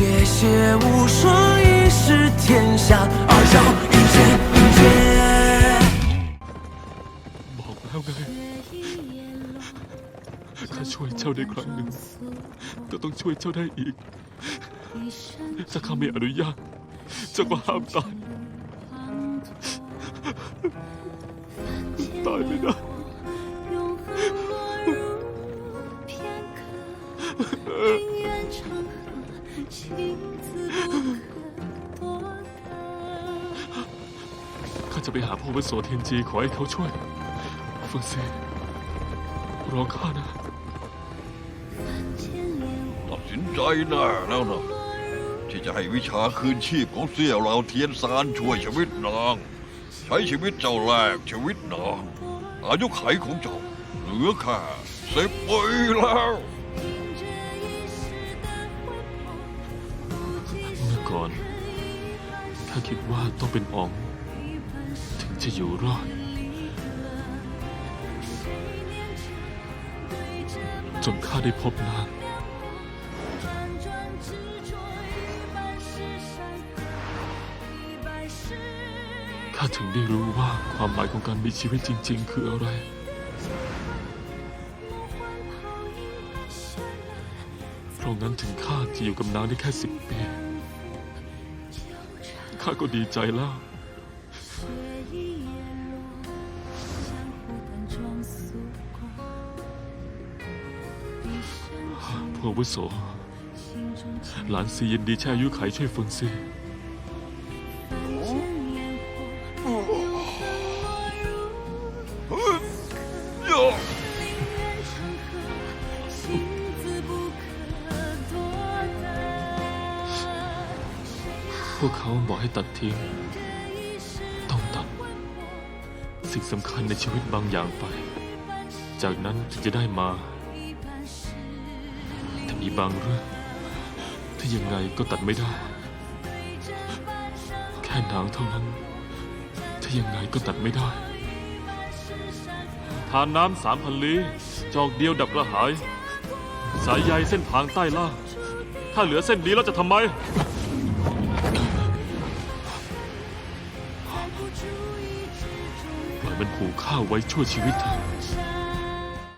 谢谢无双，一试天下，二小一剑一剑。 บอกแล้วไงข้าช่วยเจ้าได้ครั้งหนึ่งก็ต้องช่วยเจ้าได้อีก ถ้าข้าไม่อนุญาตเจ้าก็ห้ามตาย ตายไม่ได้ ข้าจะไปหาพ่อวิโสเทียนจีขอให้เขาช่วยเฟิงซีรอข้านะตัดสินใจแน่แล้วนะที่จะให้วิชาคืนชีพของเสี่ยวเหลาเทียนซานช่วยชีวิตนาง ใช้ชีวิตเจ้าแลกชีวิตนางอายุไขของเจ้าเหลือแค่สิบปีแล้ว ถ้าคิดว่าต้องเป็นอ๋อง ถึงจะอยู่รอด จนข้าได้พบนางข้าถึงได้รู้ว่าความหมายของการมีชีวิตจริง ๆ คืออะไรเพราะงั้นถึงข้าจะอยู่กับนางได้แค่สิบปี ข้าก็ดีใจแล้ว พวกวุโส หลานซียินดีแช่ยุไขช่วยฝึกซิ พวกเขาบอกให้ตัดทิ้ง ต้องตัด สิ่งสำคัญในชีวิตบางอย่างไป จากนั้นถึจะได้มา แต่มีบางเรื่องที่ยังไงก็ตัดไม่ได้ แค่หนังเท่านั้น ที่ยังไงก็ตัดไม่ได้ ทานน้ำสามพันลี้จอกเดียวดับกระหาย สายใยเส้นทางใต้ล่าถ้าเหลือเส้นนี้แล้วจะทำไม ปล่อยมันขู่ข้าไว้ชั่วชีวิตเธอ